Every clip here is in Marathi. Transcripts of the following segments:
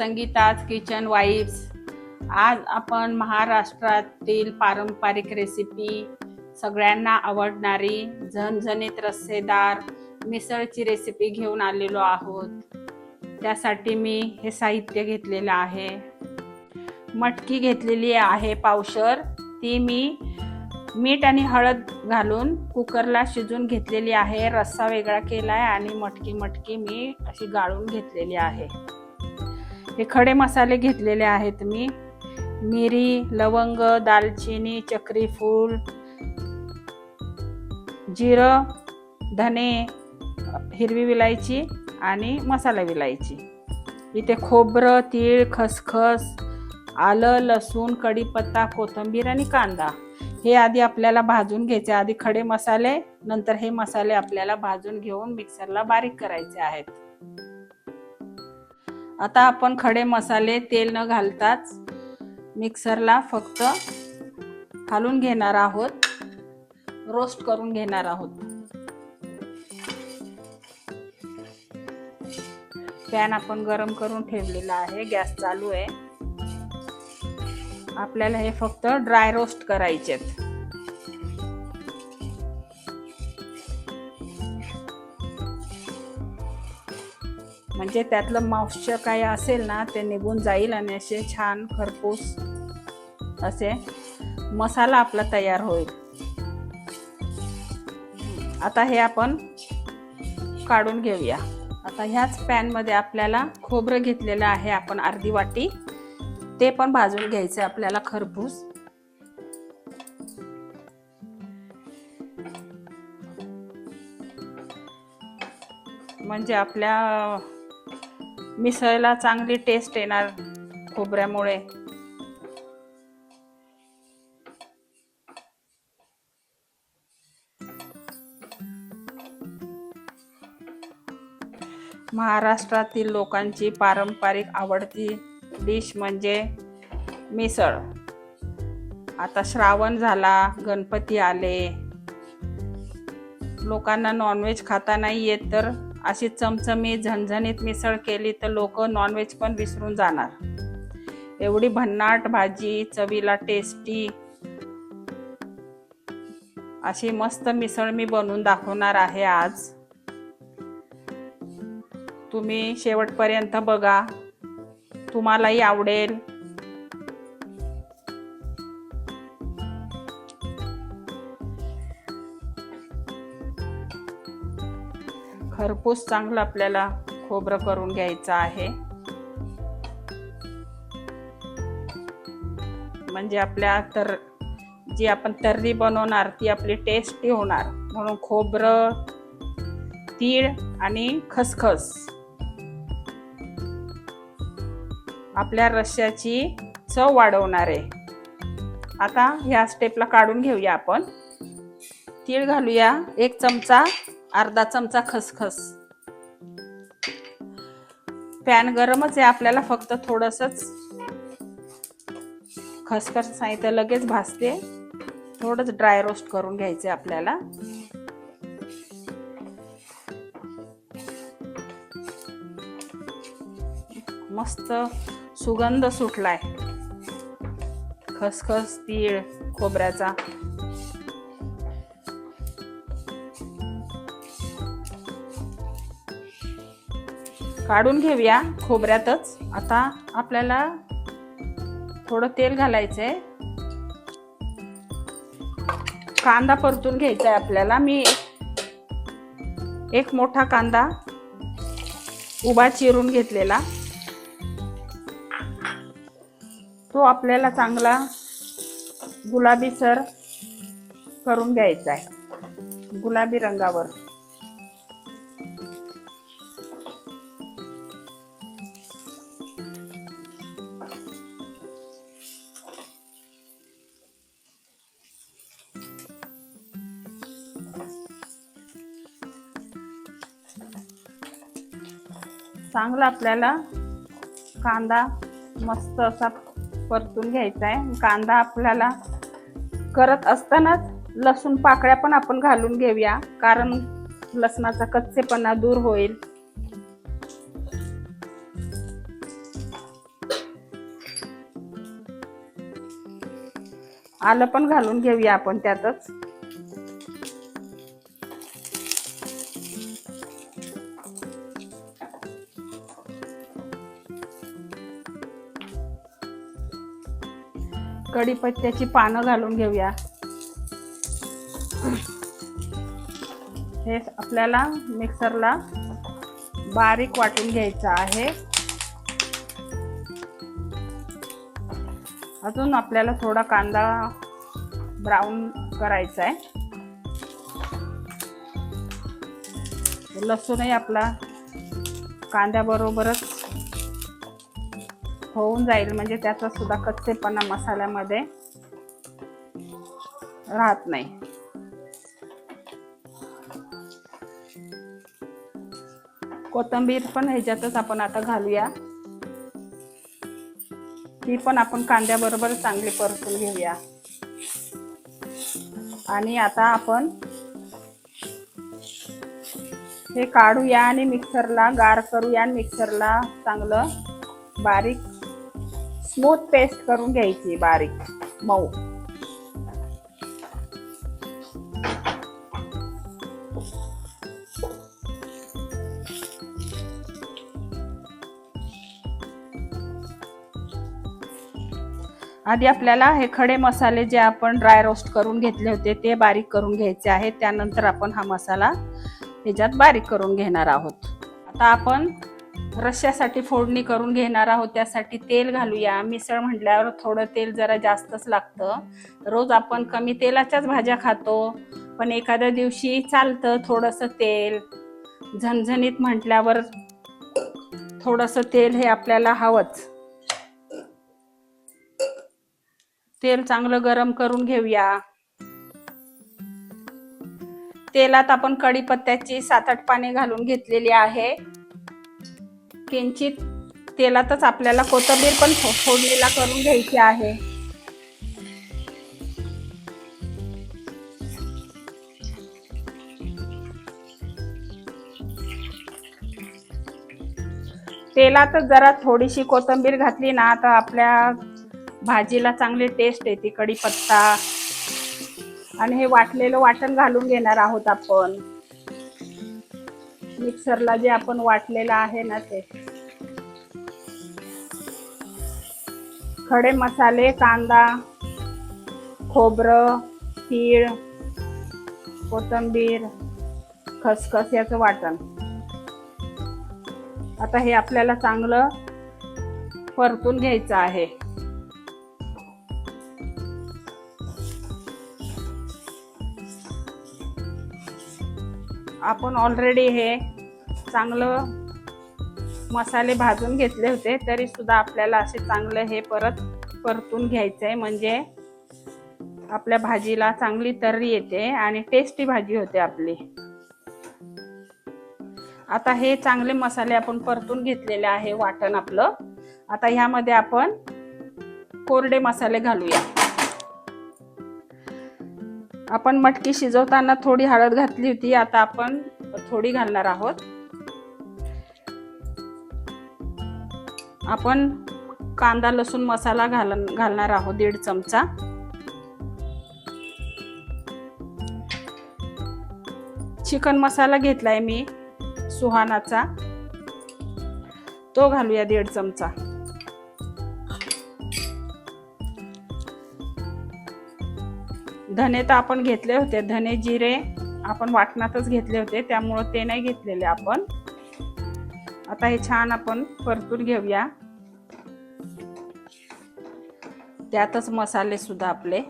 संगीताज किचन वाईब्स आज आपण महाराष्ट्रातील पारंपरिक रेसिपी सगळ्यांना आवडणारी झणझणीत रस्सेदार मिसळची रेसिपी घेऊन आलेलो आहोत. त्यासाठी मी हे साहित्य घेतलेलं आहे. मटकी घेतलेली आहे पावशर. ती मी मीठ आणि हळद घालून कुकरला शिजून घेतलेली आहे. रस्सा वेगळा केला आहे आणि मटकी मटकी मी अशी गाळून घेतलेली आहे. हे खडे मसाले घेतलेले आहेत मी. मिरी लवंग दालचिनी चक्रीफूल जिरं धने हिरवी विलायची आणि मसाला विलायची. इथे खोबरं तीळ खसखस आलं लसूण कढीपत्ता कोथिंबीर आणि कांदा. हे आधी आपल्याला भाजून घ्यायचे. आधी खडे मसाले नंतर हे मसाले आपल्याला भाजून घेऊन मिक्सरला बारीक करायचे आहेत. आता आपण खडे मसाले तेल न घालताच मिक्सरला फक्त घालून घेणार आहोत. रोस्ट करून घेणार आहोत. पॅन आपण गरम करून ठेवलेला आहे. गॅस चालू आहे. आपल्याला हे फक्त ड्राय रोस्ट करायचे आहेत म्हणजे त्यातलं मॉइश्चर काय असेल ना ते निघून जाईल आणि असे छान खरपूस असे मसाला आपला तयार होईल. आता हे आपण काढून घेऊया. आता ह्याच पॅनमध्ये आपल्याला खोबरं घेतलेलं आहे आपण अर्धी वाटी. ते पण भाजून घ्यायचं आपल्याला खरपूस. म्हणजे आपल्या मिसळला चांगली टेस्ट येणार खोबऱ्यामुळे. महाराष्ट्रातील लोकांची पारंपरिक आवडती डिश म्हणजे मिसळ. आता श्रावण झाला गणपती आले. लोकांना नॉनव्हेज खाता नाही येत तर अशी चमचमी झणझणीत मिसळ केली तर लोक नॉनव्हेज पण विसरून जाणार. एवढी भन्नाट भाजी चवीला टेस्टी अशी मस्त मिसळ मी बनवून दाखवणार आहे आज. तुम्ही शेवटपर्यंत बघा. तुम्हालाही आवडेल. खरपूस चांगलं आपल्याला खोबरं करून घ्यायचं आहे. म्हणजे आपल्या तर जी आपण तर्री बनवणार ती आपली टेस्टी होणार. म्हणून खोबरं तीळ आणि खसखस. आपल्या रश्याची चव वाढवणार आहे. आता ह्या स्टेपला काढून घेऊया आपण. तीळ घालूया एक चमचा अर्धा चमचा खसखस. पॅन गरमच आहे आपल्याला फक्त थोडंसंच खसखस नाही तर लगेच भासते थोडंच ड्राय रोस्ट करून घ्यायचे आपल्याला. मस्त सुगंध सुटलाय. खसखस तीळ खोबऱ्याचा. काढून घेऊया खोबऱ्यातच. आता आपल्याला थोडं तेल घालायचंय. कांदा परतून घ्यायचा आहे आपल्याला. मी एक मोठा कांदा उभा चिरून घेतलेला. तो आपल्याला चांगला गुलाबी सर करून घ्यायचा आहे गुलाबी रंगावर. चांगला आपल्याला कांदा मस्त असा परतून घ्यायचा आहे. कांदा आपल्याला करत असतानाच लसूण पाकळ्या पण आपण घालून घेऊया कारण लसणाचा कच्चेपणा दूर होईल. आलं पण घालून घेऊया आपण त्यातच. कढीपत्त्याची पानं घालून घेऊया. हे आपल्याला मिक्सरला बारीक वाटून घ्यायचं आहे. अजून आपल्याला थोडा कांदा ब्राऊन करायचा आहे. लसूणही आपला कांद्याबरोबरच होऊन जाईल. म्हणजे त्याचा सुद्धा कच्चेपणा मसाल्यामध्ये राहत नाही. कोथिंबीर पण ह्याच्यातच आपण आता घालूया. ती पण आपण कांद्याबरोबर चांगली परतून घेऊया. आणि आता आपण हे काढूया आणि मिक्सरला गार करूया आणि मिक्सरला चांगलं बारीक स्मूथ पेस्ट करून घ्यायची बारीक. मऊ. आधी आपल्याला हे खडे मसाले जे आपण ड्राय रोस्ट करून घेतले होते ते बारीक करून घ्यायचे आहेत. त्यानंतर आपण हा मसाला ह्याच्यात बारीक करून घेणार आहोत. आता आपण रश्श्यासाठी फोडणी करून घेणार आहोत त्यासाठी तेल घालूया. मिसळ म्हटल्यावर थोडं तेल जरा जास्तच लागतं. रोज आपण कमी तेलाच्याच भाज्या खातो पण एखाद्या दिवशी चालतं थोडंसं तेल. झणझणीत म्हटल्यावर थोडंसं तेल हे आपल्याला हवंच. तेल चांगलं गरम करून घेऊया. तेलात आपण कढीपत्त्याची सात आठ पाने घालून घेतलेली आहे. किंचित तेलातच आपल्याला कोथिंबीर पण फोडणीला करून घ्यायची आहे. तेलातच जरा थोडीशी कोथिंबीर घातली ना तर आपल्या भाजीला चांगली टेस्ट येते कढीपत्ता. आणि हे वाटलेलं वाटण घालून घेणार आहोत आपण. मिक्सरला जे आपण वाटलेलं आहे ना ते. खडे मसाले कांदा खोबरं तीळ कोथिंबीर खसखस याचं वाटण. आता हे आपल्याला चांगलं परतून घ्यायचं आहे. आपण ऑलरेडी हे चांगलं मसाले भाजून घेतले होते तरी सुद्धा आपल्याला असे चांगलं हे परत परतून घ्यायचं आहे म्हणजे आपल्या भाजीला चांगली तर्री येते आणि टेस्टी भाजी होते आपली. आता हे चांगले मसाले आपण परतून घेतलेले आहे वाटण आपलं. आता ह्यामध्ये आपण कोरडे मसाले घालूया. आपण मटकी शिजवताना थोडी हळद घातली होती आता आपण थोडी घालणार आहोत. आपण कांदा लसूण मसाला घाल घालणार आहोत दीड चमचा. चिकन मसाला घेतलाय मी सुहानाचा. तो घालूया दीड चमचा. धने तर आपण घेतले होते धने जिरे आपण वाटणातच घेतले होते त्यामुळं ते नाही घेतलेले आपण. आता हे छान आपण परतून घेऊया. त्यातच मसाले सुद्धा आपले.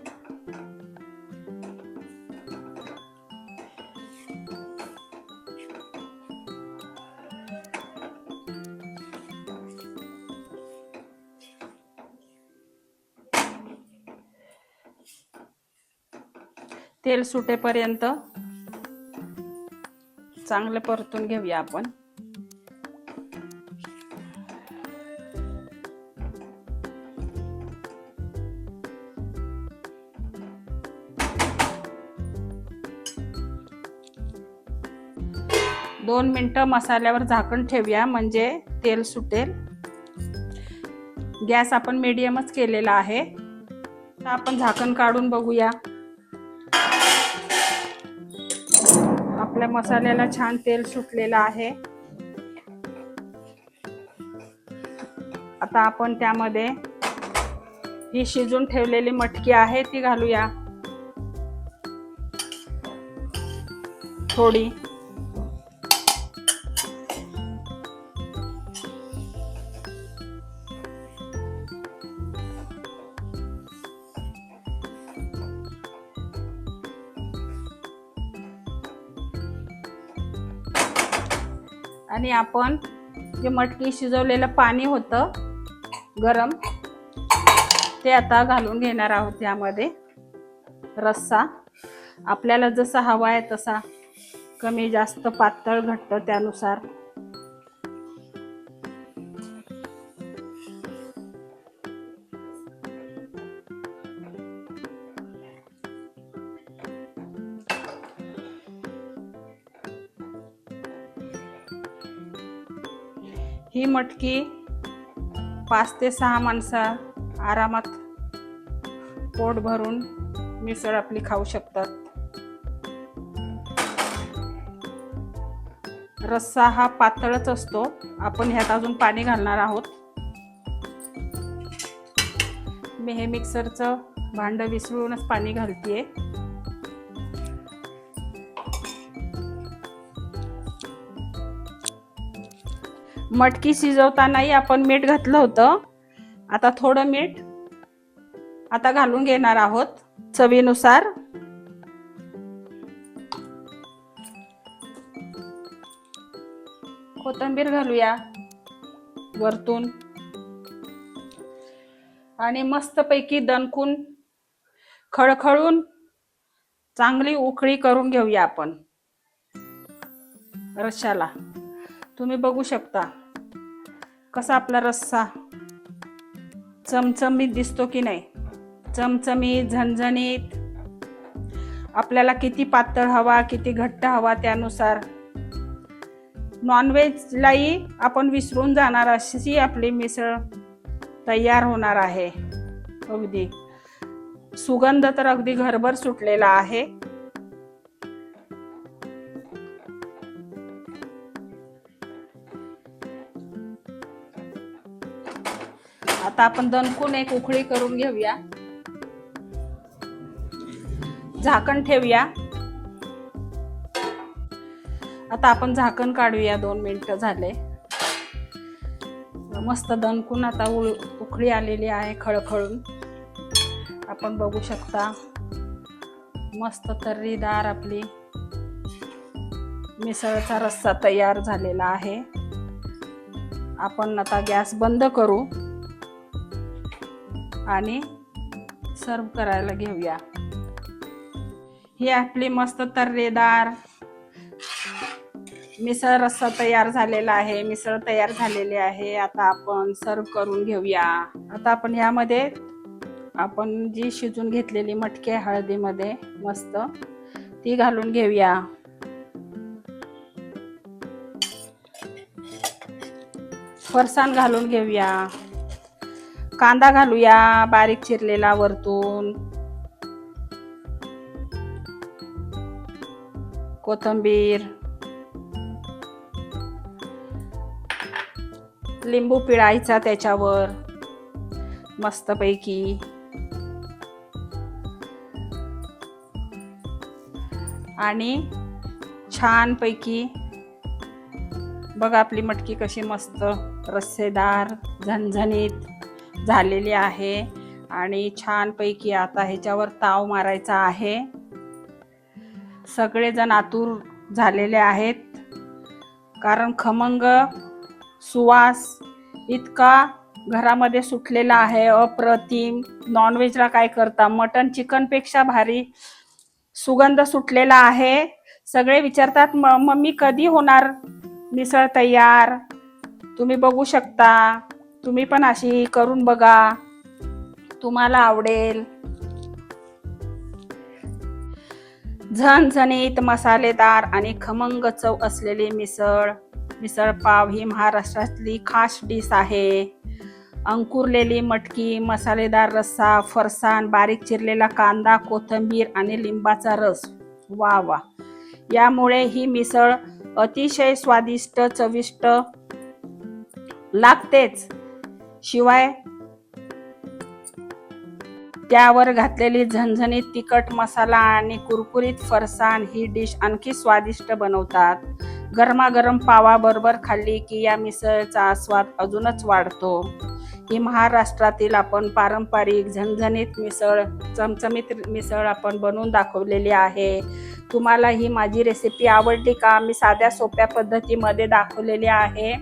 तेल सुटेपर्यंत चांगलं परतून घेऊया आपण. दोन मिनटं मसाल्यावर झाकण ठेवूया म्हणजे तेल सुटेल. गॅस आपण मीडियमच केलेला आहे. तर आपण झाकण काढून बघूया. आपल्या मसाल्याला छान तेल सुटलेलं आहे. आता आपण त्यामध्ये ही शिजून ठेवलेली मटकी आहे ती घालूया. थोडी. आणि आपण जे मटकी शिजवलेलं पाणी होतं गरम ते आता घालून घेणार आहोत यामध्ये. रस्सा. आपल्याला जसा हवा आहे तसा कमी जास्त पातळ घट्ट त्यानुसार मटकी पाच ते सहा माणसं आरामात पोट भरून मिसळ आपली खाऊ शकतात. रस्सा हा पातळच असतो. आपण ह्यात अजून पाणी घालणार आहोत. मी हे मिक्सरचं भांडं विसळूनच पाणी घालतीये. मटकी शिजवतानाही आपण मीठ घातलं होतं. आता थोडं मीठ आता घालून घेणार आहोत चवीनुसार. कोथिंबीर घालूया वरतून. आणि मस्तपैकी दणकून खळखळून चांगली उकळी करून घेऊया आपण. रश्शाला तुम्ही बघू शकता. कसा आपला रस्सा? चमचमीत दिसतो की नाही? चमचमीत झणझणीत. आपल्याला किती पातळ हवा किती घट्ट हवा त्यानुसार. नॉनव्हेजलाही आपण विसरून जाणार अशी आपली मिसळ तयार होणार आहे. अगदी. सुगंध तर अगदी घरभर सुटलेला आहे. आता आपण दणकून एक उकळी करून घेऊया. झाकण ठेवूया. आता आपण झाकण काढूया दोन मिनिटं झाले. मस्त दणकून आता उळ उकळी आलेली आहे खळखळून. आपण बघू शकता मस्त तर्रीदार आपली मिसळचा रस्सा तयार झालेला आहे. आपण आता गॅस बंद करू. आणि सर्व करायला घेऊया. ही आपली मस्त तर्रेदार मिसळ रस्सा तयार झालेला आहे. मिसळ तयार झालेली आहे. आता आपण सर्व करून घेऊया. आता आपण यामध्ये आपण जी शिजून घेतलेली मटकी हळदीमध्ये मस्त ती घालून घेऊया. फरसाण घालून घेऊया. कांदा घालूया बारीक चिरलेला वरतून. कोथंबीर. लिंबू पिळायचा त्याच्यावर. मस्तपैकी. आणि छानपैकी बघा आपली मटकी कशी मस्त रस्सेदार झणझणीत. झालेली आहे आणि छानपैकी आता ह्याच्यावर ताव मारायचा आहे. सगळेजण आतुर झालेले आहेत. कारण खमंग सुवास इतका घरामध्ये सुटलेला आहे अप्रतिम. नॉनव्हेजला काय करता? मटन चिकनपेक्षा भारी सुगंध सुटलेला आहे. सगळे विचारतात "म- मम्मी कधी होणार मिसळ तयार? तुम्ही बघू शकता. तुम्ही पण अशी करून बघा. तुम्हाला आवडेल. झणझणीत मसालेदार आणि खमंग चव असलेली मिसळ मिसळ पाव ही महाराष्ट्रातली खास डिश आहे. अंकुरलेली मटकी मसालेदार रस्सा फरसाण बारीक चिरलेला कांदा कोथिंबीर आणि लिंबाचा रस. वा वा. यामुळे ही मिसळ अतिशय स्वादिष्ट चविष्ट लागतेच. शिवाय त्यावर घातलेली झणझणीत तिखट मसाला आणि कुरकुरीत फरसाण ही डिश आणखी स्वादिष्ट बनवतात. गरमागरम पावाबरोबर खाल्ली की या मिसळचा स्वाद अजूनच वाढतो. ही महाराष्ट्रातील आपण पारंपरिक झणझणीत मिसळ चमचमीत मिसळ आपण बनवून दाखवलेली आहे. तुम्हाला ही माझी रेसिपी आवडली का? मी साध्या सोप्या पद्धतीमध्ये दाखवलेली आहे.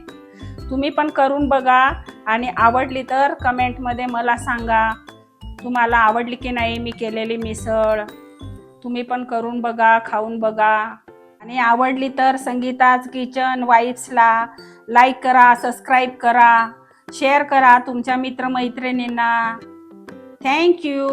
तुम्ही पण करून बघा. आणि आवडली तर कमेंटमध्ये मला सांगा. तुम्हाला आवडली की नाही मी केलेली मिसळ? तुम्ही पण करून बघा खाऊन बघा. आणि आवडली तर संगीताज किचन वाईफ्सला लाईक करा सबस्क्राईब करा शेअर करा तुमच्या मित्रमैत्रिणींना. थँक्यू